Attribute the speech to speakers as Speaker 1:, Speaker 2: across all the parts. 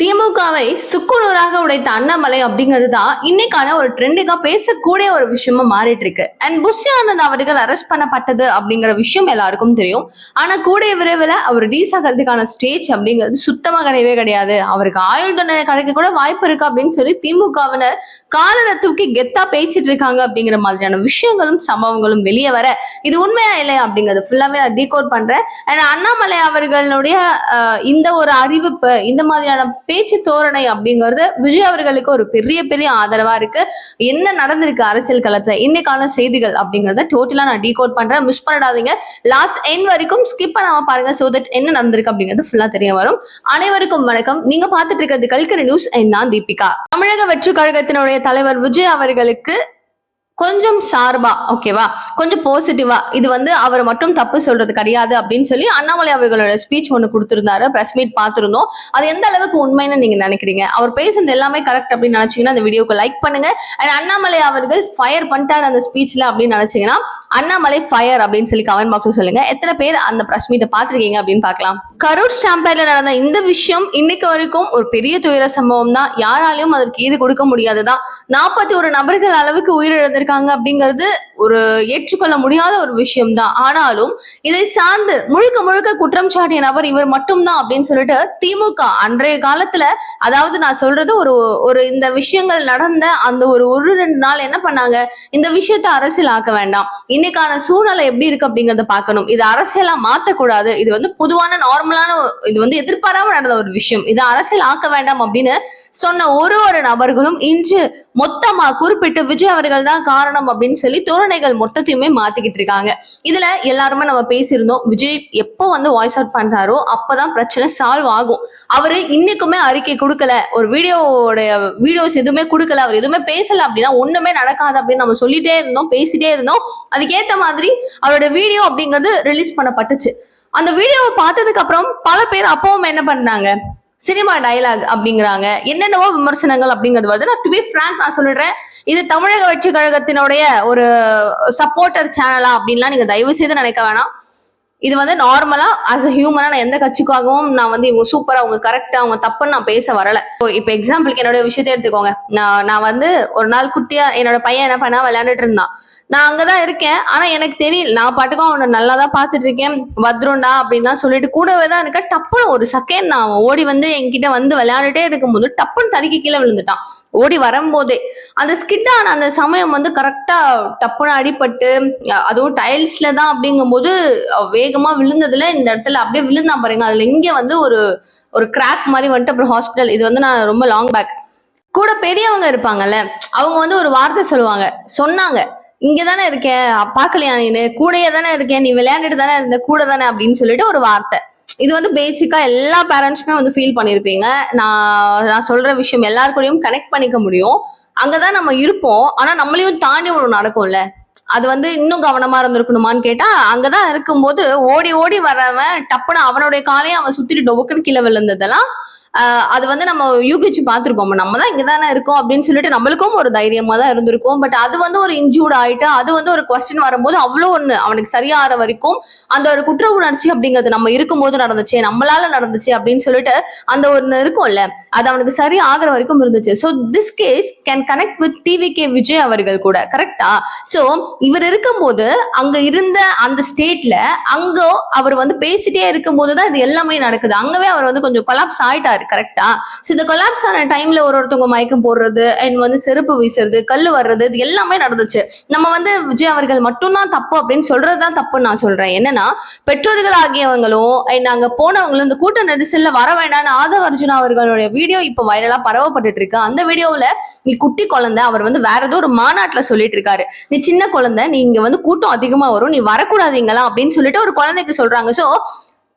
Speaker 1: திமுகவை சுக்குநூறாக உடைத்த அண்ணாமலை அப்படிங்கிறது தான் இன்னைக்கான ஒரு ட்ரெண்டுக்காக பேசக்கூடிய ஒரு விஷயமா மாறிட்டு இருக்கு. அண்ட் புஷி ஆனந்த் அவர்கள் அரெஸ்ட் பண்ணப்பட்டது அப்படிங்கிற விஷயம் எல்லாருக்கும் தெரியும். ஆனா கூடிய விரைவில் அவர் ரீஸ் ஆகிறதுக்கான ஸ்டேஜ் அப்படிங்கிறது சுத்தமா கிடையவே கிடையாது. அவருக்கு ஆயுள் தண்டனை கிடைக்க கூட வாய்ப்பு இருக்கு அப்படின்னு சொல்லி திமுகவினர் காலரை தூக்கி கெத்தா பேசிட்டு இருக்காங்க அப்படிங்கிற மாதிரியான விஷயங்களும் சம்பவங்களும் வெளியே வர இது உண்மையா இல்லையா அப்படிங்கிறது ஃபுல்லாவே நான் டீகோட் பண்றேன். அண்ட் அண்ணாமலை அவர்களுடைய இந்த ஒரு அறிவிப்பு இந்த மாதிரியான பேச்சு தோரணை அப்படிங்கிறது விஜய் அவர்களுக்கு ஒரு பெரிய பெரிய ஆதரவா இருக்கு. என்ன நடந்திருக்கு அரசியல் களத்துல? இன்னைக்கான செய்திகள் அப்படிங்கறத டோட்டலா நான் டீகோட் பண்றேன். மிஸ் பண்ணிடாதீங்க. லாஸ்ட் என் வரைக்கும் ஸ்கிப் பண்ணாம பாருங்க சோ தட் என்ன நடந்திருக்கு அப்படிங்கிறது ஃபுல்லா தெரிய வரும். அனைவருக்கும் வணக்கம். நீங்க பாத்துட்டு இருக்கிறது கல்கரி நியூஸ் என்ன நான் தீபிகா. தமிழக வெற்றி கழகத்தினுடைய தலைவர் விஜய் அவர்களுக்கு கொஞ்சம் சார்பா ஓகேவா கொஞ்சம் பாசிட்டிவா இது வந்து அவர் மட்டும் தப்பு சொல்றது கிடையாது அப்படின்னு சொல்லி அண்ணாமலை அவர்களோட ஸ்பீச் ஒன்று கொடுத்துருந்தாரு பிரஸ் மீட் பார்த்துருந்தோம். அது எந்த அளவுக்கு உண்மைன்னு நீங்க நினைக்கிறீங்க? அவர் பேசுனது எல்லாமே கரெக்ட் அப்படின்னு நினைச்சீங்கன்னா அந்த வீடியோக்கு லைக் பண்ணுங்க. அண்ட் அண்ணாமலை அவர்கள் ஃபயர் பண்ணிட்டார் அந்த ஸ்பீச்ல அப்படின்னு நினைச்சீங்கன்னா அண்ணாமலை ஃபயர் அப்படின்னு சொல்லி கமெண்ட் பாக்ஸ் சொல்லுங்க. எத்தனை பேர் அந்த பிரஸ் மீட்டை பார்த்திருக்கீங்க அப்படின்னு பார்க்கலாம். கரூர் ஸ்டாம்பேர்ல நடந்த இந்த விஷயம் இன்னைக்கு வரைக்கும் ஒரு பெரிய துயர சம்பவம் தான். யாராலையும் அதற்கு ஈடு கொடுக்க முடியாதுதான். நாற்பத்தி ஒரு நபர்கள் அளவுக்கு இருக்காங்க அப்படிங்கிறது ஒரு ஏற்றுக்கொள்ள முடியாத ஒரு விஷயம் தான் ஆனாலும் இதை சார்ந்து முழுக்க முழுக்க குற்றம் சாட்டிய நபர் இவர் மட்டும்தான் அப்படின்னு சொல்லிட்டு திமுக அன்றைய காலத்துல அதாவது நான் சொல்றது ஒரு ஒரு இந்த விஷயங்கள் நடந்த அந்த ஒரு ஒரு ரெண்டு நாள் என்ன பண்ணாங்க? இந்த விஷயத்த அரசியல் ஆக்க வேண்டாம். இன்னைக்கான சூழ்நிலை எப்படி இருக்கு அப்படிங்கறத பார்க்கணும். இது அரசியலா மாத்தக்கூடாது. இது வந்து பொதுவான நார்மலான இது வந்து எதிர்பாராம நடந்த ஒரு விஷயம். இது அரசியல் ஆக்க வேண்டாம் அப்படின்னு சொன்ன ஒரு ஒரு நபர்களும் இன்று மொத்தமா குறிப்பிட்டு விஜய் அவர்கள் தான் காரணம் அப்படின்னு சொல்லி தோரணைகள் மொத்தத்தையுமே மாத்திக்கிட்டு இருக்காங்க. இதுல எல்லாருமே நம்ம பேசியிருந்தோம். விஜய் எப்போ வந்து வாய்ஸ் அவுட் பண்றாரோ அப்பதான் பிரச்சனை சால்வ் ஆகும். அவரு இன்னைக்குமே அறிக்கை கொடுக்கல. ஒரு வீடியோவோட வீடியோஸ் எதுவுமே கொடுக்கல. அவர் எதுவுமே பேசல அப்படின்னா ஒண்ணுமே நடக்காது அப்படின்னு நம்ம சொல்லிட்டே இருந்தோம் பேசிட்டே இருந்தோம். அதுக்கேத்த மாதிரி அவரோட வீடியோ அப்படிங்கிறது ரிலீஸ் பண்ணப்பட்டுச்சு. அந்த வீடியோவை பார்த்ததுக்கு அப்புறம் பல பேர் அப்பவும் என்ன பண்ணாங்க? சினிமா டயலாக் அப்படிங்கிறாங்க. என்னென்னவோ விமர்சனங்கள் அப்படிங்கிறது வருது. நான் டு பி ஃப்ராங்க் நான் சொல்லிடுறேன். இது தமிழக வெற்றி கழகத்தினுடைய ஒரு சப்போர்ட்டர் சேனலா அப்படின்லாம் நீங்க தயவு செய்து நினைக்க வேணாம். இது வந்து நார்மலா ஆஸ் அ ஹியூமனா நான் எந்த கட்சிக்காகவும் நான் வந்து இவங்க சூப்பரா அவங்க கரெக்டா அவங்க தப்புன்னு நான் பேச வரல. இப்போ இப்போ எக்ஸாம்பிளுக்கு என்னோட விஷயத்தை எடுத்துக்கோங்க. நான் நான் வந்து ஒரு நாள் குட்டியா என்னோட பையன் என்ன பண்ணா விளையாண்டுட்டு இருந்தான். நான் அங்கதான் இருக்கேன். ஆனா எனக்கு தெரியல. நான் பாட்டுக்கும் அவனை நல்லா தான் பாத்துட்டு இருக்கேன் பத்ருண்டா அப்படின்லாம் சொல்லிட்டு கூடவே தான் இருக்கேன். டப்புன்னு ஒரு செகண்ட் நான் அவன் ஓடி வந்து என்கிட்ட வந்து விளையாண்டுட்டே இருக்கும்போது டப்புன்னு தடுக்கி கீழே விழுந்துட்டான். ஓடி வரும்போதே அந்த ஸ்கிட்டான அந்த சமயம் வந்து கரெக்டா டப்புன்னு அடிபட்டு அதுவும் டைல்ஸ்ல தான் அப்படிங்கும்போது அஹ் வேகமா விழுந்ததுல இந்த இடத்துல அப்படியே விழுந்தான் பாருங்க. அதுல இங்க வந்து ஒரு ஒரு கிராக் மாதிரி வந்துட்டு அப்புறம் ஹாஸ்பிட்டல் இது வந்து நான் ரொம்ப லாங் பேக் கூட பெரியவங்க இருப்பாங்கல்ல அவங்க வந்து ஒரு வார்த்தை சொல்லுவாங்க. சொன்னாங்க. இங்க தானே பாக்கலையா நீனு கூடயே தானே இருக்கேன் நீ விளையாண்டுட்டு தானே இருந்த கூட தானே அப்படின்னு சொல்லிட்டு ஒரு வார்த்தை. இது வந்து பேசிக்கா எல்லா பேரண்ட்ஸுமே வந்து ஃபீல் பண்ணியிருப்பீங்க நான் நான் சொல்ற விஷயம் எல்லார் கூடயும் கனெக்ட் பண்ணிக்க முடியும். அங்கதான் நம்ம இருப்போம். ஆனா நம்மளையும் தாண்டி ஒன்று நடக்கும்ல. அது வந்து இன்னும் கவனமா இருந்திருக்கணுமான்னு கேட்டா அங்கதான் இருக்கும்போது ஓடி ஓடி வரவன் டப்புன்னு அவனுடைய காலையும் அவன் சுத்திட்டு டொபுக்குன்னு கீழே விழுந்ததெல்லாம் அது வந்து நம்ம யூகிச்சு பார்த்துருப்போம். நம்ம தான் இங்க தானே இருக்கோம் அப்படின்னு சொல்லிட்டு நம்மளுக்கும் ஒரு தைரியமா தான் இருந்திருக்கும். பட் அது வந்து ஒரு இன்ஜூர்ட் ஆயிட்டு அது வந்து ஒரு கொஸ்டின் வரும்போது அவ்வளோ ஒன்று அவனுக்கு சரியாகிற வரைக்கும் அந்த ஒரு குற்ற உணர்ச்சி அப்படிங்கிறது நம்ம இருக்கும்போது நடந்துச்சு நம்மளால நடந்துச்சு அப்படின்னு சொல்லிட்டு அந்த ஒன்று இருக்கும்ல அது அவனுக்கு சரி ஆகிற வரைக்கும் இருந்துச்சு. So this case can connect with TV K Vijay அவர்கள் கூட கரெக்டா ஸோ இவர் இருக்கும்போது அங்க இருந்த அந்த ஸ்டேட்ல அங்கோ அவர் வந்து பேசிட்டே இருக்கும்போது தான் இது எல்லாமே நடக்குது. அங்கவே அவர் வந்து கொஞ்சம் கொலாப்ஸ் ஆயிட்டாரு. கரெக்டா ஸோ இந்த கொலாப்ஸ் ஆன டைம்ல ஒரு ஒருத்தவங்க மயக்கம் போடுறது அண்ட் வந்து செருப்பு வீசுறது கல் வர்றது இது எல்லாமே நடந்துச்சு. நம்ம வந்து விஜய் அவர்கள் மட்டும்தான் தப்பு அப்படின்னு சொல்றது தான் தப்புன்னு நான் சொல்றேன். என்னன்னா பெற்றோர்கள் ஆகியவங்களும் அண்ட் அங்க போனவங்களும் இந்த கூட்ட நெரிசல்ல வர வேண்டாம்னு ஆதவ அர்ஜுனா அவர்களுடைய வீடியோ இப்ப வைரலா பரவப்பட்டுட்டு இருக்கு. அந்த வீடியோவுல நீ குட்டி குழந்தை அவர் வந்து வேற ஏதோ ஒரு மாநாட்டுல சொல்லிட்டு இருக்காரு. நீ சின்ன குழந்தை நீ இங்க வந்து கூட்டம் அதிகமா வரும் நீ வரக்கூடாதீங்களா அப்படின்னு சொல்லிட்டு ஒரு குழந்தைக்கு சொல்றாங்க. சோ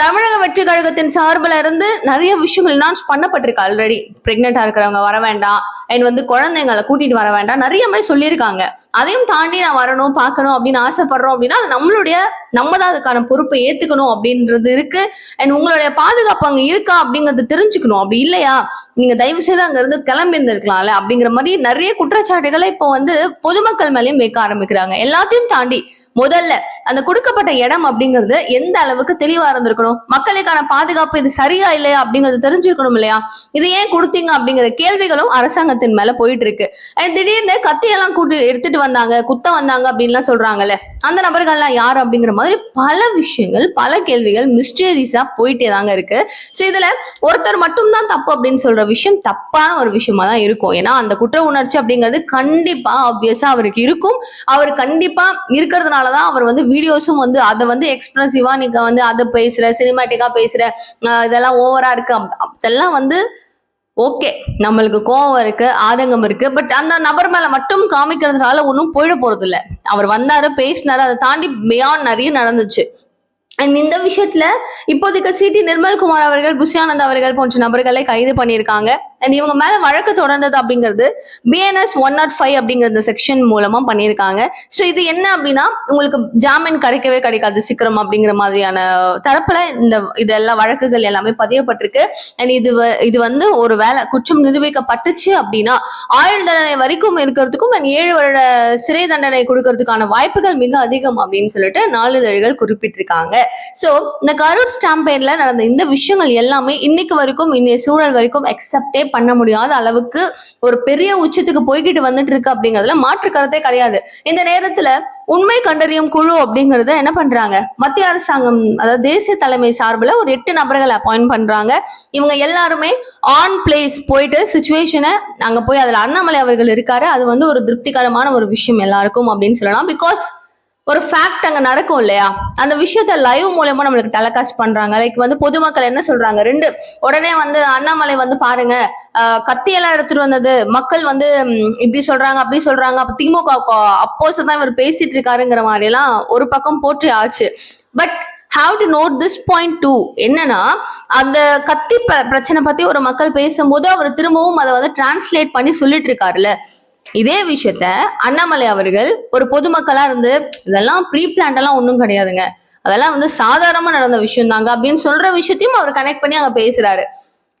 Speaker 1: தமிழக வெற்றி கழகத்தின் சார்பில் இருந்து நிறைய விஷயங்கள் அனௌன்ஸ் பண்ணப்பட்டிருக்கு ஆல்ரெடி பிரெக்னெண்டா இருக்கிறவங்க வர வேண்டாம். அண்ட் வந்து குழந்தைங்களை கூட்டிட்டு வர வேண்டாம். நிறைய மாதிரி சொல்லியிருக்காங்க. அதையும் தாண்டி நான் வரணும் பார்க்கணும் அப்படின்னு ஆசைப்படுறோம் அப்படின்னா அது நம்மளுடைய நம்ம தான் அதுக்கான பொறுப்பை ஏத்துக்கணும் அப்படின்றது இருக்கு. அண்ட் உங்களுடைய பாதுகாப்பு அங்க இருக்கா அப்படிங்கறது தெரிஞ்சுக்கணும். அப்படி இல்லையா? நீங்க தயவு செய்து அங்க இருந்து கிளம்பி இருந்திருக்கலாம்ல? அப்படிங்கிற மாதிரி நிறைய குற்றச்சாட்டுகளை இப்போ வந்து பொதுமக்கள் மேலேயும் வைக்க ஆரம்பிக்கிறாங்க. எல்லாத்தையும் தாண்டி முதல்ல அந்த கொடுக்கப்பட்ட இடம் அப்படிங்கிறது எந்த அளவுக்கு தெளிவா இருந்திருக்கணும்? மக்களுக்கான பாதுகாப்பு இது சரியா இல்லையா அப்படிங்கறது தெரிஞ்சிருக்கணும் இல்லையா? இது ஏன் கொடுத்தீங்க அப்படிங்கிற கேள்விகளும் அரசாங்கத்தின் மேல போயிட்டு இருக்கு திடீர்னு கத்தியெல்லாம் கூட்டி எடுத்துட்டு வந்தாங்க குத்த வந்தாங்க அப்படின்லாம் சொல்றாங்கல்ல. அந்த நபர்கள்லாம் யார் அப்படிங்கிற மாதிரி பல விஷயங்கள் பல கேள்விகள் மிஸ்டேரிஸா போயிட்டே தாங்க இருக்கு. ஸோ இதுல ஒருத்தர் மட்டும்தான் தப்பு அப்படின்னு சொல்ற விஷயம் தப்பான ஒரு விஷயமா தான் இருக்கும். ஏன்னா அந்த குற்ற உணர்ச்சி அப்படிங்கிறது கண்டிப்பா ஆப்வியஸா அவருக்கு இருக்கும். அவர் கண்டிப்பா இருக்கிறதுனாலதான் அவர் வந்து வீடியோஸும் வந்து அதை வந்து எக்ஸ்பிரசிவா நீங்க வந்து அதை பேசுற சினிமேட்டிக்காக பேசுற இதெல்லாம் ஓவரா இருக்கு. அப்- அதெல்லாம் வந்து ஓகே நம்மளுக்கு கோவம் இருக்கு ஆதங்கம் இருக்கு. பட் அந்த நபர் மேல மட்டும் காமிக்கிறதுனால ஒன்றும் போயிட போறது இல்லை அவர் வந்தாரு பேசினாரு அதை தாண்டி பியாண்ட் நிறைய நடந்துச்சு. அண்ட் இந்த விஷயத்துல இப்போதைக்கு சிடி நிர்மல்குமார் அவர்கள் புஷியானந்த் அவர்கள் போன்ற நபர்களை கைது பண்ணியிருக்காங்க. அண்ட் இவங்க மேல வழக்கு தொடர்ந்தது அப்படிங்கிறது பிஎன்எஸ் ஒன் நாட் ஃபைவ் அப்படிங்கிற செக்ஷன் மூலமா பண்ணியிருக்காங்க. ஸோ இது என்ன அப்படின்னா உங்களுக்கு ஜாமீன் கிடைக்கவே கிடைக்காது சீக்கிரம் அப்படிங்கிற மாதிரியான தரப்புல இந்த இதெல்லாம் வழக்குகள் எல்லாமே பதியப்பட்டிருக்கு. அண்ட் இது வ- இது வந்து ஒரு வேலை குற்றம் நிரூபிக்கப்பட்டுச்சு அப்படின்னா ஆயுள் தண்டனை வரைக்கும் இருக்கிறதுக்கும் அண்ட் ஏழு வருட சிறை தண்டனை கொடுக்கறதுக்கான வாய்ப்புகள் மிக அதிகம் அப்படின்னு சொல்லிட்டு நாளிதழ்கள் குறிப்பிட்டிருக்காங்க. ஸோ இந்த கரூர் ஸ்டாம்பேட்ல நடந்த இந்த விஷயங்கள் எல்லாமே இன்னைக்கு வரைக்கும் இன்னைய சூழல் வரைக்கும் அக்செப்டே பண்ண முடியாத அளவுக்கு ஒரு பெரிய உச்சத்துக்கு போய்கிட்டு வந்துட்டு இருக்கு அப்படிங்கறதுல மாற்று கருத்தே கிடையாது. இந்த நேரத்துல உண்மை கண்டறியும் குழு அப்படிங்கறத என்ன பண்றாங்க? மத்திய அரசாங்கம் அதாவது தேசிய தலைமை சார்பில் ஒரு எட்டு நபர்களை அப்பாயிண்ட் பண்றாங்க. இவங்க எல்லாருமே ஆன் பிளேஸ் போயிட்டு சுச்சுவேஷனை அங்க போய் அதுல அண்ணாமலை அவர்கள் இருக்காரு. அது வந்து ஒரு திருப்திகரமான ஒரு விஷயம் எல்லாருக்கும் அப்படின்னு சொல்லலாம். பிகாஸ் ஒரு ஃபேக்ட் அங்க நடக்கும் இல்லையா? அந்த விஷயத்த லைவ் மூலயமா நம்மளுக்கு டெலகாஸ்ட் பண்றாங்க. லைக் வந்து பொதுமக்கள் என்ன சொல்றாங்க? ரெண்டு உடனே வந்து அண்ணாமலை வந்து பாருங்க கத்தியெல்லாம் எடுத்துட்டு வந்தது. மக்கள் வந்து இப்படி சொல்றாங்க அப்படி சொல்றாங்க. அப்ப திமுக அப்போஸ் தான் இவர் பேசிட்டு இருக்காருங்கிற மாதிரி எல்லாம் ஒரு பக்கம் போற்றி ஆச்சு. But have to note this point too என்னன்னா அந்த கத்தி ப- பிரச்சனை பத்தி ஒரு மக்கள் பேசும்போது அவர் திரும்பவும் அதை வந்து டிரான்ஸ்லேட் பண்ணி சொல்லிட்டு இருக்காருல்ல. இதே விஷயத்த அண்ணாமலை அவர்கள் ஒரு பொதுமக்களா இருந்து இதெல்லாம் ப்ரீ பிளான்டெல்லாம் ஒன்றும் கிடையாதுங்க. அதெல்லாம் வந்து சாதாரணமா நடந்த விஷயம் தாங்க அப்படின்னு சொல்ற விஷயத்தையும் அவர் கனெக்ட் பண்ணி அங்க பேசுறாரு.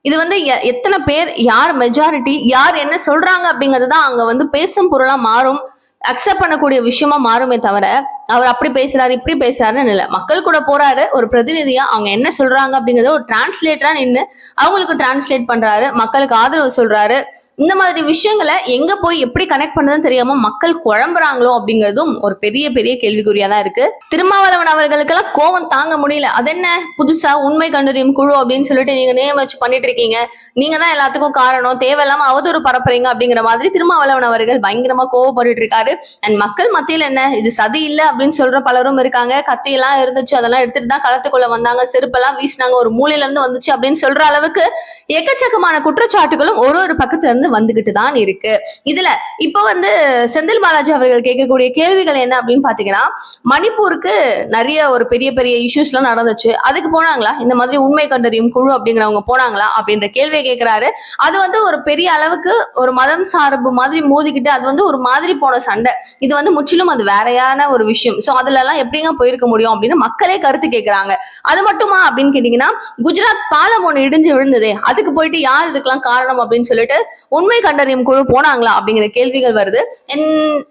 Speaker 1: இது வந்து எ- எத்தனை பேர் யார் மெஜாரிட்டி யார் என்ன சொல்றாங்க அப்படிங்கிறது தான் அங்க வந்து பேசும் பொருளா மாறும். அக்செப்ட் பண்ணக்கூடிய விஷயமா மாறுமே தவிர அவர் அப்படி பேசுறாரு இப்படி பேசுறாருன்னு இல்லை மக்கள் கூட போறாரு ஒரு பிரதிநிதியா அவங்க என்ன சொல்றாங்க அப்படிங்கறத ஒரு டிரான்ஸ்லேட்டரா நின்று அவங்களுக்கு டிரான்ஸ்லேட் பண்றாரு மக்களுக்கு ஆதரவு சொல்றாரு. இந்த மாதிரி விஷயங்களை எங்க போய் எப்படி கனெக்ட் பண்ணதுன்னு தெரியாம மக்கள் குழம்புறாங்களோ அப்படிங்கிறதும் ஒரு பெரிய பெரிய கேள்விக்குறியா தான் இருக்கு. திருமாவளவன் அவர்களுக்கெல்லாம் கோவம் தாங்க முடியல. அது என்ன? புதுசா உண்மை கண்டறியும் குழு அப்படின்னு சொல்லிட்டு நீங்க நேம் வச்சு பண்ணிட்டு இருக்கீங்க. நீங்க தான் எல்லாத்துக்கும் காரணம். தேவையில்லாம அவதூறு பரப்புறீங்க அப்படிங்கிற மாதிரி திருமாவளவன் அவர்கள் பயங்கரமா கோவப்பட்டுட்டு இருக்காரு. அண்ட் மக்கள் மத்தியில் என்ன? இது சதி இல்ல அப்படின்னு சொல்ற பலரும் இருக்காங்க. கத்தியெல்லாம் இருந்துச்சு. அதெல்லாம் எடுத்துட்டு தான் களத்துக்குள்ள வந்தாங்க. செருப்பெல்லாம் வீசினாங்க. ஒரு மூலையில இருந்து வந்துச்சு அப்படின்னு சொல்ற அளவுக்கு எக்கச்சக்கமான குற்றச்சாட்டுகளும் ஒரு ஒரு பக்கத்துல இருந்து வந்துகிட்டு தான் இருக்கு. இதுல இப்போ வந்து செந்தில் பாலாஜி அவர்கள் கேட்கக்கூடிய கேள்விகள் என்ன அப்படின்னு பாத்தீங்கன்னா மணிப்பூருக்கு நிறைய ஒரு பெரிய பெரிய இஷ்யூஸ் எல்லாம் நடந்துச்சு. அதுக்கு போனாங்களா? இந்த மாதிரி உண்மை கண்டறியும் குழு அப்படிங்கிறவங்க போனாங்களா? அப்படின்ற கேள்வியை கேட்கிறாரு அது வந்து ஒரு பெரிய அளவுக்கு ஒரு மதம் சார்பு மாதிரி மோதிக்கிட்டு அது வந்து ஒரு மாதிரி போன சண்டை. இது வந்து முற்றிலும் அது வேறையான ஒரு விஷயம். சோ அதுல எல்லாம் எப்படிங்க போயிருக்க முடியும் அப்படின்னு மக்களே கருத்து கேட்கறாங்க அது மட்டுமா அப்படின்னு கேட்டீங்கன்னா குஜராத் பாலம் ஒண்ணு இடிஞ்சு விழுந்ததே. அதுக்கு போயிட்டு யார் இதுக்கெல்லாம் காரணம் அப்படின்னு சொல்லிட்டு உண்மை கண்டறியும் குழு போனாங்களா அப்படிங்கிற கேள்விகள் வருது.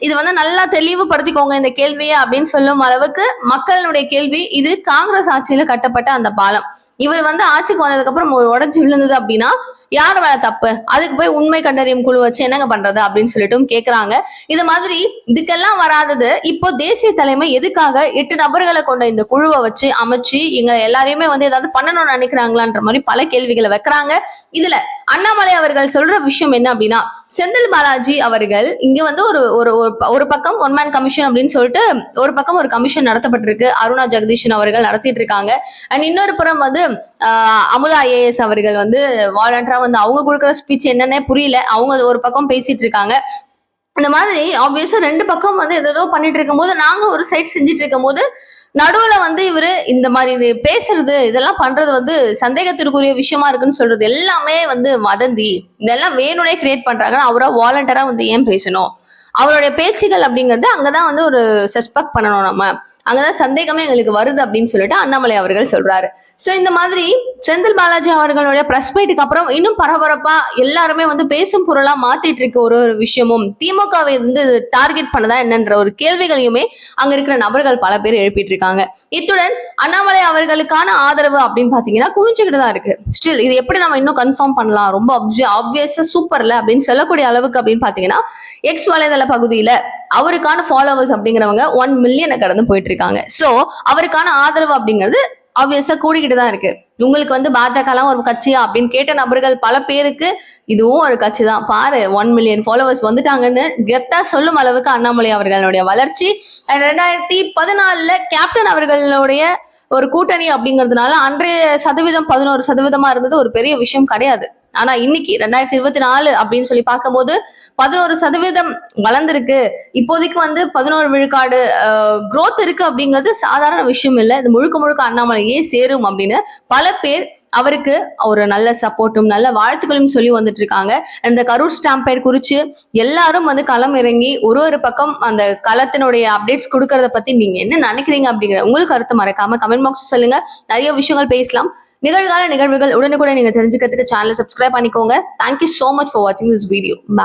Speaker 1: இது வந்து நல்லா தெளிவுபடுத்திக்கோங்க இந்த கேள்வியை அப்படின்னு சொல்லும் அளவுக்கு மக்களுடைய கேள்வி இது காங்கிரஸ் ஆட்சியில கட்டப்பட்ட அந்த பாலம். இவர் வந்து ஆட்சிக்கு வந்ததுக்கு அப்புறம் உடஞ்சி விழுந்தது அப்படின்னா யார் மேல தப்பு? அதுக்கு போய் உண்மை கண்டறியும் குழு வச்சு என்னங்க பண்றது அப்படின்னு சொல்லிட்டும் கேக்குறாங்க. இது மாதிரி இதுக்கெல்லாம் வராதது இப்போ தேசிய தலைமை எதுக்காக எட்டு நபர்களை கொண்ட இந்த குழுவை வச்சு அமைச்சு எங்க எல்லாரையுமே வந்து ஏதாவது பண்ணணும்னு நினைக்கிறாங்களான்ற மாதிரி பல கேள்விகளை வைக்கிறாங்க. இதுல அண்ணாமலை அவர்கள் சொல்ற விஷயம் என்ன அப்படின்னா செந்தில் பாலாஜி அவர்கள் இங்க வந்து ஒரு ஒரு ஒரு ப- ஒரு பக்கம் ஒன் மேன் கமிஷன் அப்படின்னு சொல்லிட்டு ஒரு பக்கம் ஒரு கமிஷன் நடத்தப்பட்டிருக்கு. அருணா ஜெகதீஷன் அவர்கள் நடத்திட்டு இருக்காங்க. அண்ட் இன்னொரு புறம் வந்து அமுதா ஐஏஎஸ் அவர்கள் வந்து வாலண்டரா வந்து அவங்க கொடுக்குற ஸ்பீச் என்னன்னே புரியல. அவங்க ஒரு பக்கம் பேசிட்டு இருக்காங்க. இந்த மாதிரி ஆப்வியஸா ரெண்டு பக்கம் வந்து ஏதோ பண்ணிட்டு இருக்கும்போது நாங்க ஒரு சைட் செஞ்சுட்டு இருக்கும்போது நடுவுல வந்து இவரு இந்த மாதிரி பேசுறது இதெல்லாம் பண்றது வந்து சந்தேகத்திற்குரிய விஷயமா இருக்குன்னு சொல்றது எல்லாமே வந்து வதந்தி. இதெல்லாம் வேணும்னே கிரியேட் பண்றாங்கன்னா அவரா வாலண்டரா வந்து ஏன் பேசணும்? அவருடைய பேச்சுகள் அப்படிங்கிறது அங்கதான் வந்து ஒரு சஸ்பெக்ட் பண்ணணும் நம்ம. அங்கதான் சந்தேகமே எங்களுக்கு வருது அப்படின்னு சொல்லிட்டு அண்ணாமலை அவர்கள் சொல்றாரு. ஸோ இந்த மாதிரி செந்தில் பாலாஜி அவர்களுடைய ப்ரெஸ் மீட்டுக்கு அப்புறம் இன்னும் பரபரப்பா எல்லாருமே வந்து பேசும் பொருளா மாத்திட்டு இருக்க ஒரு ஒரு விஷயமும் திமுகவை வந்து டார்கெட் பண்ணதா என்னன்ற ஒரு கேள்விகளையுமே அங்க இருக்கிற நபர்கள் பல பேர் எழுப்பிட்டு இருக்காங்க. இத்துடன் அண்ணாமலை அவர்களுக்கான ஆதரவு அப்படின்னு பாத்தீங்கன்னா குவிஞ்சுக்கிட்டு தான் இருக்கு. ஸ்டில் இது எப்படி நம்ம இன்னும் கன்ஃபார்ம் பண்ணலாம்? ரொம்ப ஆப்வியஸா சூப்பர்ல அப்படின்னு சொல்லக்கூடிய அளவுக்கு அப்படின்னு பாத்தீங்கன்னா எக்ஸ் வலைதள பகுதியில அவருக்கான ஃபாலோவர்ஸ் அப்படிங்கிறவங்க ஒன் மில்லியனை கடந்து போயிட்டு இருக்காங்க. சோ அவருக்கான ஆதரவு அப்படிங்கிறது ஆப்வியஸா கூடிக்கிட்டு தான் இருக்கு. உங்களுக்கு வந்து பாஜகலாம் ஒரு கட்சியா அப்படின்னு கேட்ட நபர்கள் பல பேருக்கு இதுவும் ஒரு கட்சி தான் பாரு ஒன் மில்லியன் ஃபாலோவர்ஸ் வந்துட்டாங்கன்னு கெத்தா சொல்லும் அளவுக்கு அண்ணாமலை அவர்களுடைய வளர்ச்சி. ரெண்டாயிரத்தி பதினாலுல கேப்டன் அவர்களுடைய ஒரு கூட்டணி அப்படிங்கிறதுனால அன்றைய சதவீதம் பதினோரு சதவீதமா இருந்தது ஒரு பெரிய விஷயம் கிடையாது. ஆனா இன்னைக்கு ரெண்டாயிரத்தி இருபத்தி நாலு அப்படின்னு சொல்லி பார்க்கும்போது பதினோரு சதவீதம் வளர்ந்துருக்கு. இப்போதைக்கு வந்து பதினோரு விழுக்காடு குரோத் இருக்கு அப்படிங்கிறது சாதாரண விஷயம் இல்லை. இது முழுக்க முழுக்க அண்ணாமலையே சேரும் அப்படின்னு பல பேர் அவருக்கு ஒரு நல்ல சப்போர்ட்டும் நல்ல வாழ்த்துக்களும் சொல்லி வந்துட்டு இருக்காங்க இந்த கரூர் ஸ்டாம்பேட் குறித்து எல்லாரும் வந்து களம் இறங்கி ஒரு ஒரு பக்கம் அந்த களத்தினுடைய அப்டேட்ஸ் கொடுக்கறத பத்தி நீங்க என்ன நினைக்கிறீங்க அப்படிங்கிற உங்களுக்கு கருத்து மறக்காம கமெண்ட் பாக்ஸ் சொல்லுங்க. நிறைய விஷயங்கள் பேசலாம். நிகழ்கால நிகழ்வுகள் உடனுக்குடன் நீங்க தெரிஞ்சுக்கிறதுக்கு சேனலை சப்ஸ்கிரைப் பண்ணிக்கோங்க. Thank you so much for வாட்சிங் திஸ் வீடியோ பாய்